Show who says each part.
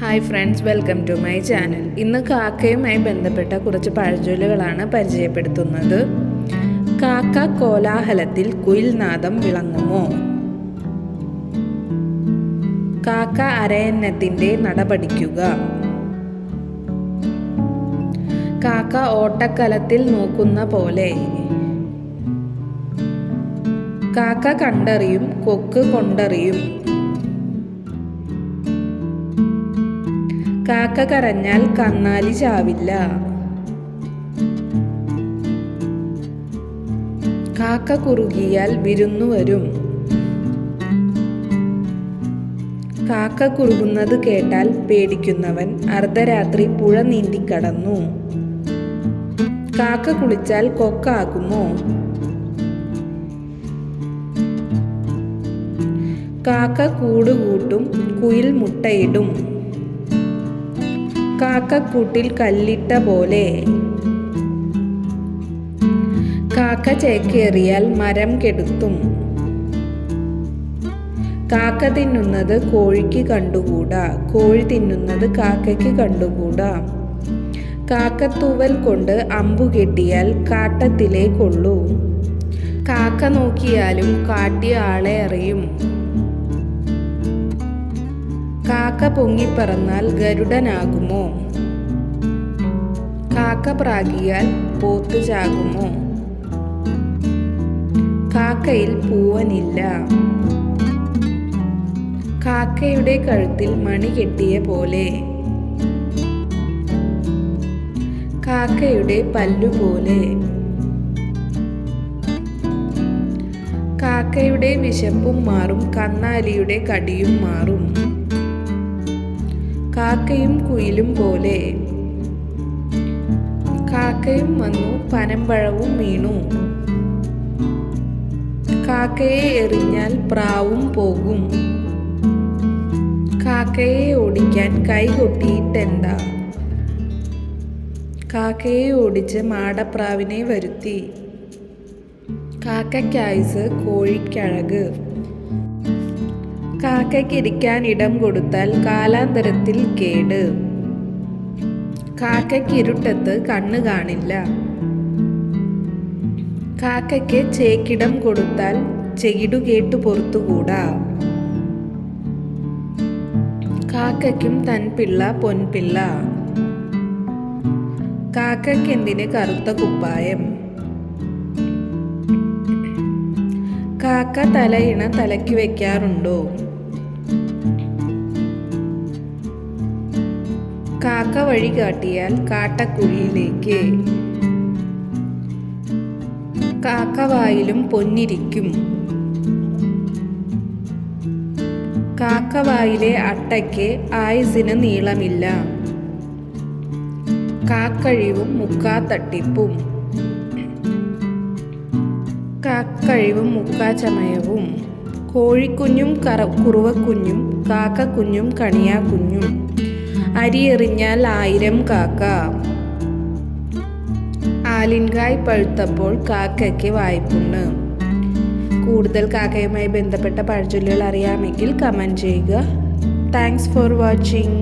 Speaker 1: Hi friends welcome to my channel ഇന്ന് കാക്കയുമായി ബന്ധപ്പെട്ട കുറച്ച് പഴഞ്ചൊല്ലുകളാണ് പരിചയപ്പെടുത്തുന്നത്. കാക്ക കോലാഹലത്തിൽ കുയിൽനാദം വിളങ്ങുമോ? കാക്ക അരയന്നത്തിന്റെ നടപടിക്കുക. കാക്ക ഓട്ടക്കലത്തിൽ നോക്കുന്ന പോലെ. കാക്ക കണ്ടറിയും കൊക്ക് കൊണ്ടറിയും. കാക്ക കരഞ്ഞാൽ കന്നാലി ചാവില്ല. കാക്ക കുറുകിയാൽ വിരുന്നു വരും. കാക്ക കുറുകുന്നത് കേട്ടാൽ പേടിക്കുന്നവൻ അർദ്ധരാത്രി പുഴ നീന്തിക്കടന്നു. കാക്ക കുളിച്ചാൽ കൊക്കാകുമോ? കാക്ക കൂടുകൂട്ടും കുയിൽ മുട്ടയിടും. കാക്കക്കൂട്ടിൽ കല്ലിട്ട പോലെ. കാക്ക ചേക്കേറിയാൽ മരം കെടുത്തും. കാക്ക തിന്നുന്നത് കോഴിക്ക് കണ്ടുകൂടാ കോഴി തിന്നുന്നത് കാക്കയ്ക്ക് കണ്ടുകൂടാ. കാക്കത്തൂവൽ കൊണ്ട് അമ്പു കെട്ടിയാൽ കാട്ടത്തിലേ കൊള്ളൂ. കാക്ക നോക്കിയാലും കാട്ടിയ ആളെ അറിയും. കാക്ക പൊങ്ങിപ്പറന്നാൽ ഗരുഡനാകുമോ? കാക്ക പ്രാഗിയാൽ പോത്ത് ചാകുമോ? കാക്കയിൽ പൂവനില്ല. കാക്കയുടെ കഴുത്തിൽ മണി കെട്ടിയ പോലെ. കാക്കയുടെ പല്ലുപോലെ കാക്കയുടെ വിശപ്പും മാറും കന്നാലിയുടെ കടിയും മാറും. കാക്കയും കുയിലും പോലെ. കാക്കയും വന്നു പനമ്പഴവും വീണു. കാക്കയെ എറിഞ്ഞാൽ പ്രാവും പോകും. കാക്കയെ ഓടിക്കാൻ കൈ കൊട്ടിയിട്ടെന്താ? കാക്കയെ ഓടിച്ച് മാടപ്രാവിനെ വരുത്തി. കാക്കയ്ക്കായുസ് കോഴിക്കഴക്. കാക്കയ്ക്കിരിക്കാൻ ഇടം കൊടുത്താൽ കാലാന്തരത്തിൽ കേട്. കാക്കയ്ക്കിരുട്ടത്ത് കണ്ണ് കാണില്ല. കാക്കയ്ക്ക് ചേക്കിടം കൊടുത്താൽ ചെകിടു കേട്ടു പുറത്തുകൂടാ. കാക്കയ്ക്കും തൻ പിള്ള പൊൻപിള്ള കാക്കയ്ക്കെന്തിന് കറുത്ത കുപ്പായം? കാക്ക തലയിണ തലയ്ക്ക് വെക്കാറുണ്ടോ? കാക്ക വഴി കാട്ടിയാൽ കാട്ടക്കുഴിയിലേക്ക്. കാക്ക വായിലും പൊന്നിരിക്കും. കാക്ക വായിലെ അട്ടയ്ക്ക് ആയുസിന് നീളമില്ല. കാക്കഴിവും മുക്കാത്തട്ടിപ്പും. കാക്കഴിവും മുക്കാചമയവും കോഴിക്കുഞ്ഞും കറ കുറുവക്കുഞ്ഞും കാക്കക്കുഞ്ഞും കണിയാക്കുഞ്ഞും. അരിയെറിഞ്ഞാൽ ആയിരം കാക്ക. ആലിൻകായ് പഴുത്തപ്പോൾ കാക്കയ്ക്ക് വായ്പുണ്ണ് കൂടുതൽ കാക്കയുമായി ബന്ധപ്പെട്ട പഴഞ്ചൊല്ലുകൾ അറിയാമെങ്കിൽ കമന്റ് ചെയ്യുക. Thanks for watching